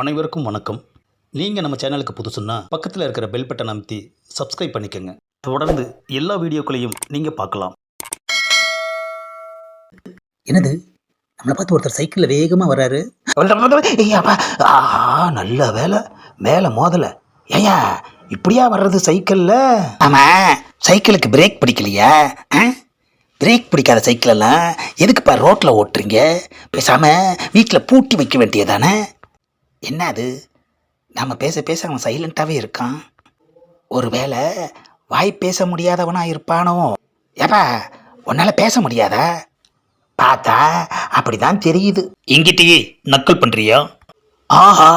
அனைவருக்கும் வணக்கம். நீங்கள் நம்ம சேனலுக்கு புதுசுன்னா பக்கத்தில் இருக்கிற பெல் பட்டன் அமைத்தி சப்ஸ்கிரைப் பண்ணிக்கோங்க. தொடர்ந்து எல்லா வீடியோக்களையும் நீங்கள் பார்க்கலாம். என்னது? நம்மளை பார்த்து ஒருத்தர் சைக்கிளில் வேகமாக வர்றாரு. ஆஹா நல்ல வேலை. மேலே மோதலை. ஏயா இப்படியா வர்றது சைக்கிளில் ஆமாம் சைக்கிளுக்கு பிரேக் பிடிக்கலையா? பிரேக் பிடிக்காத சைக்கிளெல்லாம் எதுக்குப்பா ரோட்டில் ஓட்டுறீங்க? பேசாமல் வீட்டில் பூட்டி வைக்க வேண்டியதானே? என்ன அது நம்ம பேச பேச அவன் சைலண்ட்டாகவே இருக்கான். ஒருவேளை வாய் பேச முடியாதவனா இருப்பானோ? ஏப்பா உன்னால் பேச முடியாதா? பார்த்தா அப்படிதான் தெரியுது. இங்கிட்டயே நக்கல் பண்ணுறியா ஆஹா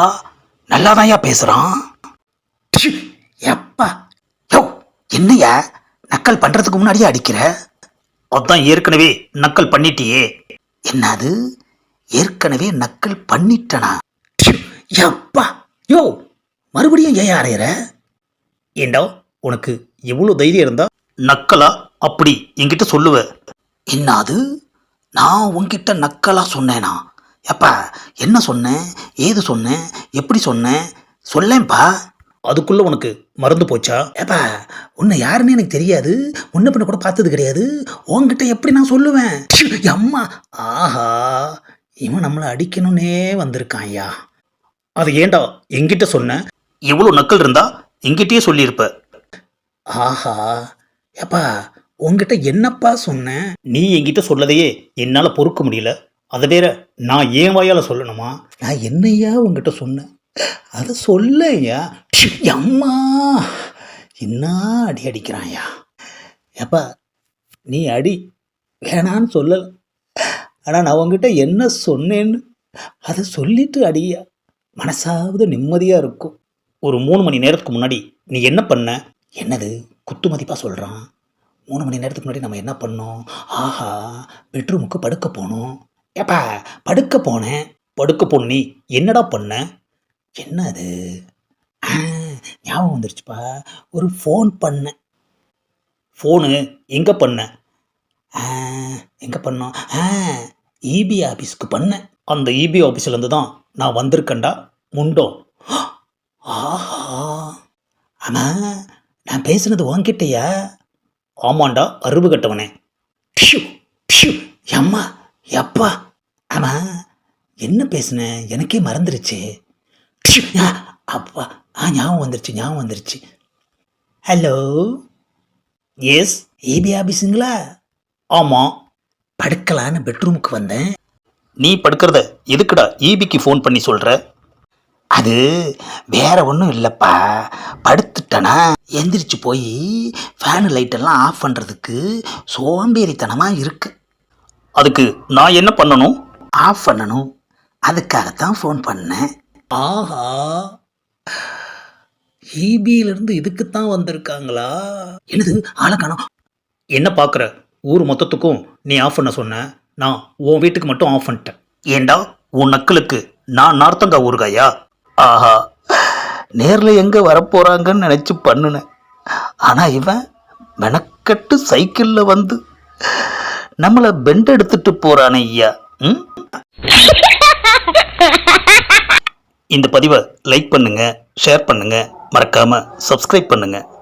நல்லாதான்யா பேசுறான். ப்ஷு, எப்பா யோ என்னய்யா நக்கல் பண்றதுக்கு முன்னாடியே அடிக்கிற? அதான் ஏற்கனவே நக்கல் பண்ணிட்டியே. என்னது? ஏற்கனவே நக்கல் பண்ணிட்டனா? யப்பா! யோ மறுபடியும் ஏன் அறையிற? ஏண்டா உனக்கு எவ்வளோ தைரியம் இருந்தா நக்கலா? அப்படி என்கிட்ட சொல்லுவ. என்னது? நான் உன்கிட்ட நக்கலா சொன்னேனா? எப்பா என்ன சொன்னேன் ஏது சொன்னேன் எப்படி சொன்னேன் சொல்லேன்ப்பா அதுக்குள்ள உனக்கு மறந்து போச்சா? ஏப்பா உன்னை யாருன்னு எனக்கு தெரியாது. முன்ன பின்ன கூட பார்த்தது கிடையாது. உன்கிட்ட எப்படி நான் சொல்லுவேன்? அம்மா! ஆஹா இவன் நம்மளை அடிக்கணும்னே வந்திருக்கான் ஐயா. அது ஏண்டா என்கிட்ட சொன்ன? எவ்வளோ நக்கல் இருந்தா என்கிட்டயே சொல்லியிருப்ப. ஆஹா. ஏப்பா உன்கிட்ட என்னப்பா சொன்னேன் நீ என்கிட்ட சொல்லதையே என்னால் பொறுக்க முடியல. அதை வேற நான் ஏன் வாயால் சொல்லணுமா? நான் என்னையா உங்ககிட்ட சொன்னேன் அதை சொல்லையா? அம்மா. என்ன அடி அடிக்கிறான்யா ஏப்பா நீ அடி வேணான்னு சொல்லலை. ஆனால் நான் உங்ககிட்ட என்ன சொன்னேன்னு அதை சொல்லிட்டு அடியா? மனசாவது நிம்மதியாக இருக்கும். ஒரு மூணு மணி நேரத்துக்கு முன்னாடி நீ என்ன பண்ண? என்னது? குத்து மதிப்பாக சொல்கிறான் மூணு மணி நேரத்துக்கு முன்னாடி நம்ம என்ன பண்ணோம்? ஆஹா பெட்ரூமுக்கு படுக்க போனோம். ஏப்பா படுக்க போனேன். படுக்க போன நீ என்னடா பண்ண? என்ன அது ஆ, ஞாபகம் வந்துருச்சுப்பா. ஒரு ஃபோன் பண்ணேன் ஃபோனு எங்கே பண்ண? எங்கே பண்ணோம்? ஆ இபி ஆஃபீஸ்க்கு பண்ணேன் அந்த இபி ஆஃபீஸ்லேருந்து தான் நான் வந்திருக்கண்டா முண்டோ. ஆஹா. ஆமா நான் பேசுனது உன்கிட்டயா? ஆமாண்டா அருவு கட்டவனே. ப்ஷு ப்ஷு. அம்மா எப்பா? ஆமா என்ன பேசுனேன் எனக்கே மறந்துருச்சு. ப்ஷு, அப்பா ஆ ஞாபகம் வந்துருச்சு ஞாபகம் வந்துருச்சு. ஹலோ. எஸ் ஏபி ஆஃபீஸுங்களா ஆமாம் படுக்கலான்னு பெட்ரூமுக்கு வந்தேன். நீ படுக்கிறத எதுக்குடா ஈபிக்கு ஃபோன் பண்ணி சொல்கிற அது வேற ஒன்றும் இல்லைப்பா. படுத்துட்டனா எந்திரிச்சு போய் ஃபேனு லைட்டெல்லாம் ஆஃப் பண்ணுறதுக்கு சோம்பேறித்தனமாக இருக்கு. அதுக்கு நான் என்ன பண்ணணும்? ஆஃப் பண்ணணும். அதுக்காகத்தான் ஃபோன் பண்ணேன். ஆஹா. ஈபியிலிருந்து இதுக்குத்தான் வந்திருக்காங்களா? என்னது? ஆளை காணோம். என்ன பார்க்குற ஊர் மொத்தத்துக்கும் நீ ஆஃப் பண்ண சொன்ன. நான் உன் வீட்டுக்கு மட்டும் ஆஃப் பண்ணிட்டேன். ஏண்டா? உன் நக்கலுக்கு நான் நார்த்தங்கா ஊறுகாயா? ஆஹா. நேரில் எங்கே வரப்போகிறாங்கன்னு நினச்சி பண்ணுனேன். ஆனால் இவன் மெனக்கட்டு சைக்கிளில் வந்து நம்மளை பெண்ட் எடுத்துட்டு போகிறானே ஐயா. ம்? இந்த பதிவை லைக் பண்ணுங்க ஷேர் பண்ணுங்க. மறக்காம சப்ஸ்கிரைப் பண்ணுங்க.